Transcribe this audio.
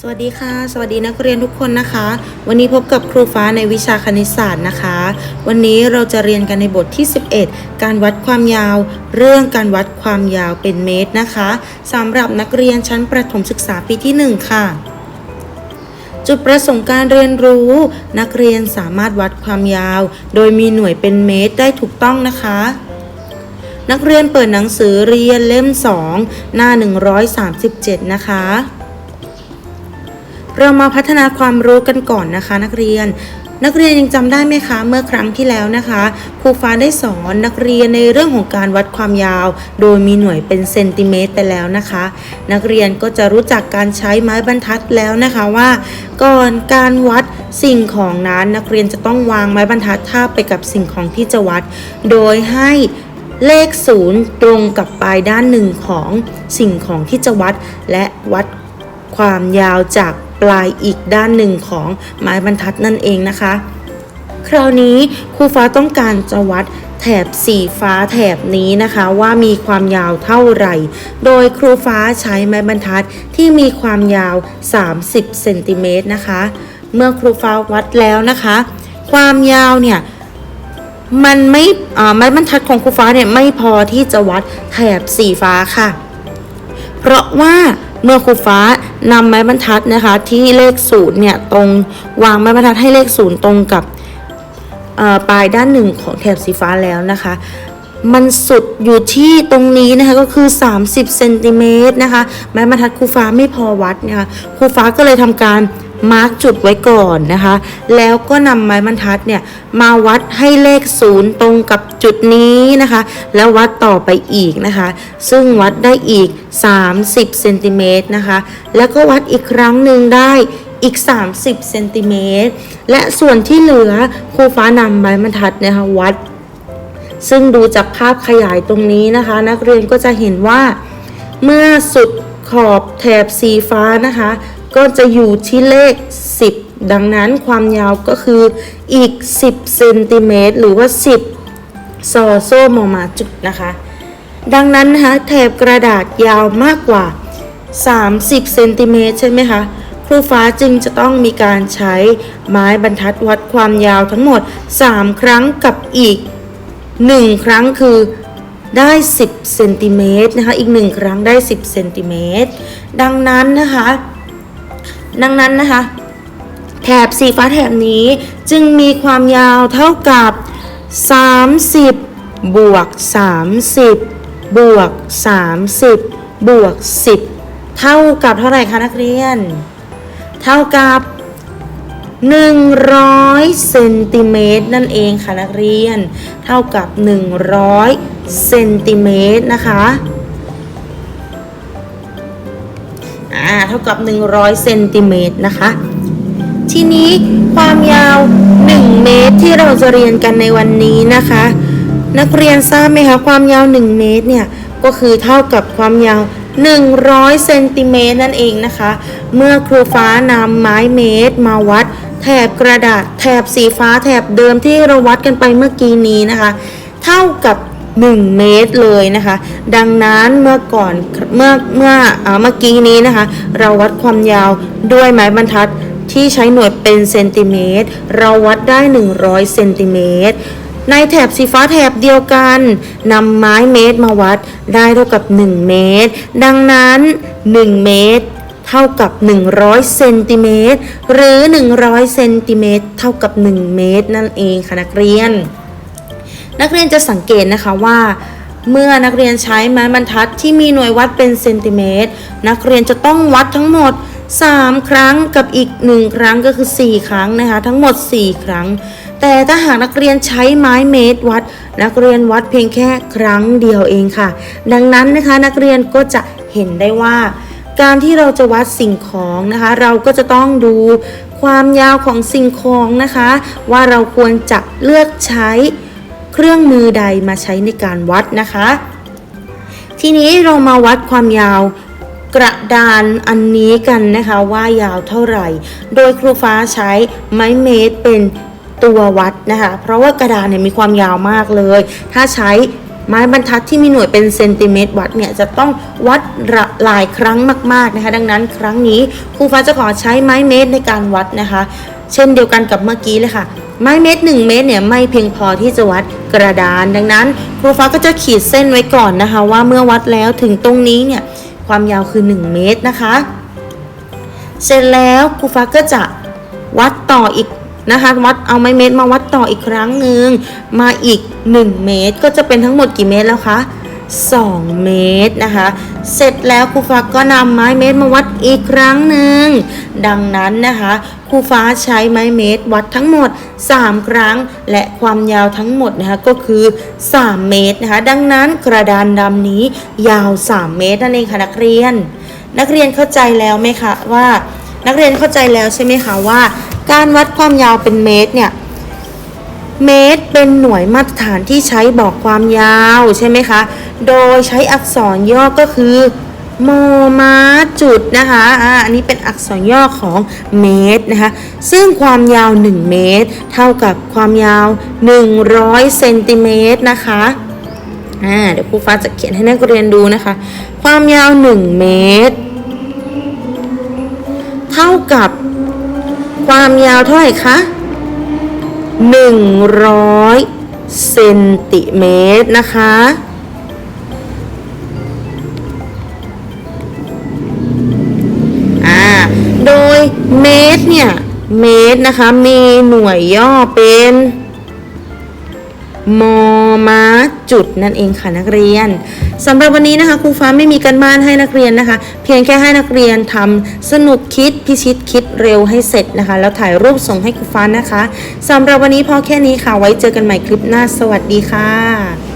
สวัสดีค่ะ สวัสดีนักเรียนทุกคนนะคะ วันนี้พบกับครูฟ้าในวิชาคณิตศาสตร์นะคะ วันนี้เราจะเรียนกันในบทที่ 11 การวัดความยาว เรื่องการวัดความยาวเป็นเมตรนะคะสำหรับนักเรียนชั้นประถมศึกษาปีที่ 1 ค่ะ จุดประสงค์การเรียนรู้ นักเรียนสามารถวัดความยาว โดยมีหน่วยเป็นเมตรได้ถูกต้องนะคะนักเรียนเปิดหนังสือเรียนเล่ม 2 หน้า 137 นะคะ เรามาพัฒนาความรู้กันก่อนนะคะ นักเรียน นักเรียนยังจำได้ไหมคะเมื่อครั้งที่แล้วนะคะครูฟ้าได้สอนนักเรียนในเรื่องของการวัดความยาว โดยมีหน่วยเป็นเซนติเมตรไปแล้วนะคะ นักเรียนก็จะรู้จักการใช้ไม้บรรทัดแล้วนะคะว่า ก่อนการวัดสิ่งของนั้นนักเรียนจะต้องวางไม้บรรทัดทาบไปกับสิ่งของที่จะวัด โดยให้เลขศูนย์ตรงกับปลายด้านหนึ่งของสิ่งของที่จะวัด และวัดความยาวจาก ปลายอีกด้านหนึ่งของไม้บรรทัดนั่นเองนะคะ คราวนี้ครูฟ้าต้องการจะวัดแถบสีฟ้าแถบนี้นะคะว่ามีความยาวเท่าไหร่ โดยครูฟ้าใช้ไม้บรรทัดที่มีความยาว 30เซนติเมตรนะคะ เมื่อครูฟ้าวัดแล้วนะคะ ความยาวเนี่ยมันไม่ไม้บรรทัดของครูฟ้าเนี่ยไม่พอที่จะวัดแถบสีฟ้าค่ะ เพราะว่าเมื่อครูฟ้า นำไม้บรรทัดนะคะ ที่เลขศูนย์เนี่ยตรงวางไม้บรรทัดให้เลขศูนย์ตรงกับปลายด้านหนึ่งของแถบสีฟ้าแล้วนะคะ มันสุดอยู่ที่ตรงนี้นะคะก็คือ 30เซนติเมตรนะคะ ไม้บรรทัดครูฟ้าไม่พอวัดนะคะครูฟ้าก็เลยทำการ มาร์กจุดไว้ก่อนนะคะ แล้วก็นำไม้บรรทัดเนี่ยมาวัดให้เลขศูนย์ตรงกับจุดนี้นะคะ แล้ววัดต่อไปอีกนะคะ ซึ่งวัดได้อีก 30เซนติเมตรนะคะ แล้วก็วัดอีกครั้งหนึ่งได้อีก 30เซนติเมตรและส่วนที่เหลือครูฟ้านำไม้บรรทัดนะคะวัด ซึ่งดูจากภาพขยายตรงนี้นะคะ นักเรียนก็จะเห็นว่า เมื่อสุดขอบแถบสีฟ้านะคะ ก็จะอยู่ที่เลข 10 ดังนั้นความยาวก็คืออีก 10เซนติเมตรหรือว่า 10ซอโซ่มอมาจุดนะคะ ดังนั้นนะคะแถบกระดาษยาวมากกว่า 30เซนติเมตรใช่ไหมคะครูฟ้าจึงจะต้องมีการใช้ไม้บรรทัดวัดความยาวทั้งหมด 3 ครั้งกับอีก 1 ครั้งคือได้ 10เซนติเมตรนะคะ อีก 1 ครั้งได้ 10เซนติเมตรดังนั้นนะคะ ดังนั้นนะคะ แถบสีฟ้าแถบนี้จึงมีความยาวเท่ากับ 30 บวก 30 บวก 30 บวก 10 เท่ากับเท่าไหร่คะนักเรียน เท่ากับ 100เซนติเมตรนั่นเองค่ะนักเรียน เท่ากับ 100เซนติเมตรนะคะ อ่าเท่ากับ 100เซนติเมตรนะคะ ทีนี้ความยาว 1 เมตรที่เราจะเรียนกันในวันนี้นะคะ นักเรียนทราบไหมคะความยาว 1 เมตรเนี่ยก็คือเท่ากับความยาว100เซนติเมตรนั่นเองนะคะ เมื่อครูฟ้านำไม้เมตรมาวัด แถบกระดาษ แถบสีฟ้าแถบเดิมที่เราวัดกันไปเมื่อกี้นี้นะคะ เท่ากับ 1 เมตรเลยนะคะ ดังนั้นเมื่อก่อนเมื่อเมื่อเมื่อกี้นี้นะคะ เราวัดความยาวด้วยไม้บรรทัดที่ใช้หน่วยเป็นเซนติเมตร เราวัดได้ 100 เซนติเมตร ในแถบสีฟ้าแถบเดียวกันนำไม้เมตรมาวัดได้เท่ากับ 1 เมตร ดังนั้น 1 เมตรเท่ากับ 100 เซนติเมตร หรือ 100 เซนติเมตรเท่ากับ 1 เมตรนั่นเองค่ะนักเรียน นักเรียนจะสังเกตนะคะว่า เมื่อนักเรียนใช้ไม้บรรทัดที่มีหน่วยวัดเป็นเซนติเมตรนักเรียนจะต้องวัดทั้งหมด 3 ครั้งกับอีก 1 ครั้งก็คือ 4 ครั้งนะคะ ทั้งหมด 4 ครั้ง แต่ถ้าหากนักเรียนใช้ไม้เมตรวัด นักเรียนวัดเพียงแค่ครั้งเดียวเองค่ะ ดังนั้นนะคะนักเรียนก็จะเห็นได้ว่า การที่เราจะวัดสิ่งของนะคะ เราก็จะต้องดูความยาวของสิ่งของนะคะ ว่าเราควรจะเลือกใช้ เครื่องมือใดมาใช้ในการวัดนะคะ ทีนี้เรามาวัดความยาวกระดานอันนี้กันนะคะว่ายาวเท่าไหร่ โดยครูฟ้าใช้ไม้เมตรเป็นตัววัดนะคะ เพราะว่ากระดานเนี่ยมีความยาวมากเลย ถ้าใช้ไม้บรรทัดที่มีหน่วยเป็นเซนติเมตรวัดเนี่ยจะต้องวัดหลายครั้งมากๆนะคะ ดังนั้นครั้งนี้ครูฟ้าจะขอใช้ไม้เมตรในการวัดนะคะ เช่นเดียวกันกับเมื่อกี้เลยค่ะ ไม้เมตร1เมตรเนี่ยไม่เพียงพอที่จะวัดกระดาน ดังนั้นครูฟ้าก็จะขีดเส้นไว้ก่อนนะคะ ว่าเมื่อวัดแล้วถึงตรงนี้เนี่ยความยาวคือ 1 เมตรนะคะ เสร็จแล้วครูฟ้าก็จะวัดต่ออีกนะคะวัดเอาไม้เมตรมาวัดต่ออีกครั้งหนึ่งมาอีก 1 เมตร ก็จะเป็นทั้งหมดกี่เมตรแล้วคะ 2 เมตรนะคะ เสร็จแล้วครูฟ้าก็นำไม้เมตรมาวัดอีกครั้งหนึ่ง ดังนั้นนะคะครูฟ้าใช้ไม้เมตรวัดทั้งหมด 3 ครั้ง และความยาวทั้งหมดนะคะก็คือ 3 เมตรนะคะ ดังนั้นกระดานดำนี้ยาว 3 เมตรนั่นเองค่ะนักเรียน นักเรียนเข้าใจแล้วไหมคะว่า นักเรียนเข้าใจแล้วใช่ไหมคะว่า การวัดความยาวเป็นเมตรเนี่ยเมตรเป็นหน่วยมาตรฐานที่ใช้บอกความยาวใช่ไหมคะ โดยใช้อักษรย่อก็คือมอม้าจุดนะคะอ่าอันนี้เป็นอักษรย่อของเมตรนะคะ ซึ่งความยาว 1 เมตร เท่ากับความยาว 100เซนติเมตรนะคะอ่าเดี๋ยวครูฟ้าจะเขียนให้นักเรียนดูนะคะ ความยาว 1 เมตร เท่ากับความยาวเท่าไหร่คะ100เซนติเมตรนะคะ เมตรเนี่ย เมตรนะคะ มีหน่วยย่อเป็นมอม้าจุดนั่นเองค่ะนักเรียนสำหรับวันนี้นะคะครูฟ้าไม่มีการบ้านให้นักเรียนนะคะ เพียงแค่ให้นักเรียนทำสนุกคิดพิชิตคิดเร็วให้เสร็จนะคะ แล้วถ่ายรูปส่งให้ครูฟ้านะคะสำหรับวันนี้พอแค่นี้ค่ะไว้เจอกันใหม่คลิปหน้าสวัสดีค่ะ